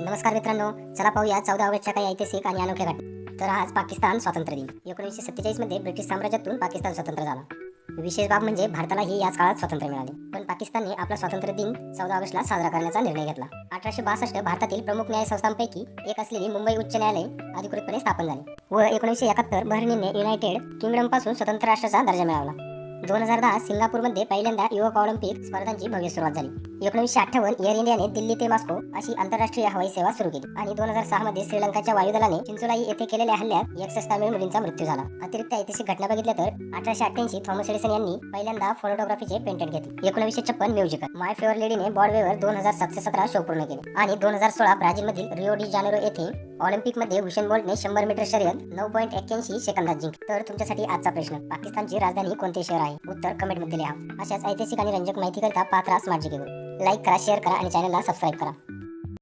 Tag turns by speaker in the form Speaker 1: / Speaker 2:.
Speaker 1: नमस्कार मित्रांनो चला पाहूया चौदा ऑगस्टच्या काही ऐतिहासिक आणि अनोख्या घटना. तर आज पाकिस्तान स्वातंत्र्य दिन. एकोणीसशे सत्तेचाळीसमध्ये ब्रिटिश साम्राज्यातून पाकिस्तान स्वतंत्र झाला. विशेष बाब म्हणजे भारतालाही याच काळात स्वातंत्र्य मिळाले. पण पाकिस्तानने आपला स्वातंत्र्य दिन चौदा ऑगस्टला साजरा करण्याचा निर्णय घेतला. अठराशे बासष्ट भारतातील प्रमुख न्याय संस्थांपैकी एक असलेली मुंबई उच्च न्यायालय अधिकृतपणे स्थापन झाले व एकोणीसशे एकाहत्तर बहरीनने युनायटेड किंगडमपासून स्वतंत्र राष्ट्राचा दर्जा मिळवला. दोन हजार दहा सिंगापूरमध्ये पहिल्यांदा युवक ऑलिम्पिक स्पर्धांची भव्य सुरुवात झाली. एकोणीसशे अठ्ठावन्न एअर इंडियाने दिल्ली ते मॉस्को अशी आंतरराष्ट्रीय हवाई सेवा सुरू केली आणि दोन हजार सहा मध्ये श्रीलंकाच्या वायुदलाने चिंचोलाई येथे केलेल्या हल्ल्यात एकसष्ट तामिळ मुलींचा मृत्यू झाला. अतिरिक्त ऐतिहासिक घटना बघितल्या तर अठराशे अठ्ठ्याऐंशी थॉमस एडिसन यांनी पहिल्यांदा फोटोग्राफीचे पेटंट घेतले. एकोणीसशे छप्पन म्युझिकल. माय फेवर लेडीने बॉडवेवर दोन हजार सातशे सतरा शो पूर्ण केले आणि दोन हजार सोळा ब्राझीलमधील रिओ डी जानेरो येथे ऑलिम्पिकमध्ये हुसेन बोल्टने शंभर मीटर शर्यत नऊ पॉईंट एक्क्याऐंशी सेकंदात जिंकली. तर तुमच्यासाठी आजचा प्रश्न पाकिस्तानची राजधानी कोणते शहर आहे? उत्तर कमेंटमध्ये लिहा. अशाच ऐतिहासिक आणि रंजक माहिती करता पात्रा स्मार्ट जी लाईक करा शेअर करा आणि चॅनलला सबस्क्राईब करा.